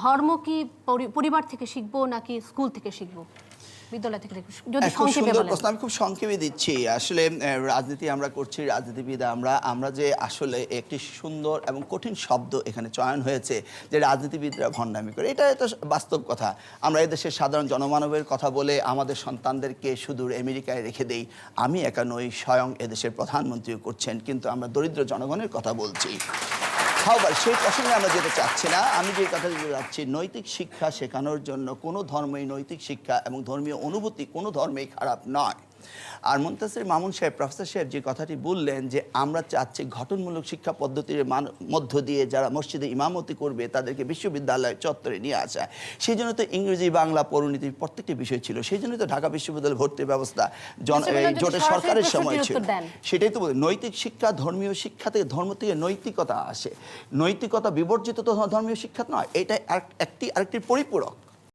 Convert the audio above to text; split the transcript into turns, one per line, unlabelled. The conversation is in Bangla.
ধর্ম কি পরিবার থেকে শিখব নাকি স্কুল থেকে শিখব? বিদ্যালয় থেকে যদি সংক্ষেপে
প্রশ্ন আমি খুব সংক্ষেপে দিচ্ছি। আসলে রাজনীতি আমরা করছি রাজনীতিবিদ আমরা আমরা যে আসলে একটি সুন্দর এবং কঠিন শব্দ এখানে চয়ন হয়েছে যে রাজনীতিবিদরা ভণ্ডামি করে এটা তো বাস্তব কথা। আমরা এদেশের সাধারণ জনমানবের কথা বলে আমাদের সন্তানদেরকে সুদূর আমেরিকায় রেখে দেই আমি একা নই স্বয়ং এদেশের প্রধানমন্ত্রীও করছেন কিন্তু আমরা দরিদ্র জনগণের কথা বলছি। হাওবার সেই প্রসঙ্গে আমরা যেতে চাচ্ছি না। আমি যে কথা যেটা চাচ্ছি নৈতিক শিক্ষা শেখানোর জন্য কোনো ধর্মই নৈতিক শিক্ষা এবং ধর্মীয় অনুভূতি কোনো ধর্মেই খারাপ নয়। আর মুন্তাসির মামুন সাহেব প্রফেসর সাহেব যে কথাটি বললেন যে আমরা চাচ্ছি গঠনমূলক শিক্ষা পদ্ধতির মধ্য দিয়ে যারা মসজিদে ইমামতি করবে তাদেরকে বিশ্ববিদ্যালয় চত্বরে নিয়ে আসা। সেই জন্য তো ইংরেজি বাংলা পরিণতির প্রত্যেকটি বিষয় ছিল। সেই জন্যই তো ঢাকা বিশ্ববিদ্যালয় ভর্তির ব্যবস্থা
যদি
জোটের সরকারের সময় ছিল। সেটাই তো বলি নৈতিক শিক্ষা ধর্মীয় শিক্ষা থেকে ধর্ম থেকে নৈতিকতা আসে। নৈতিকতা বিবর্জিত তো ধর্মীয় শিক্ষা নয়। এটা একটি আরেকটির পরিপূরক।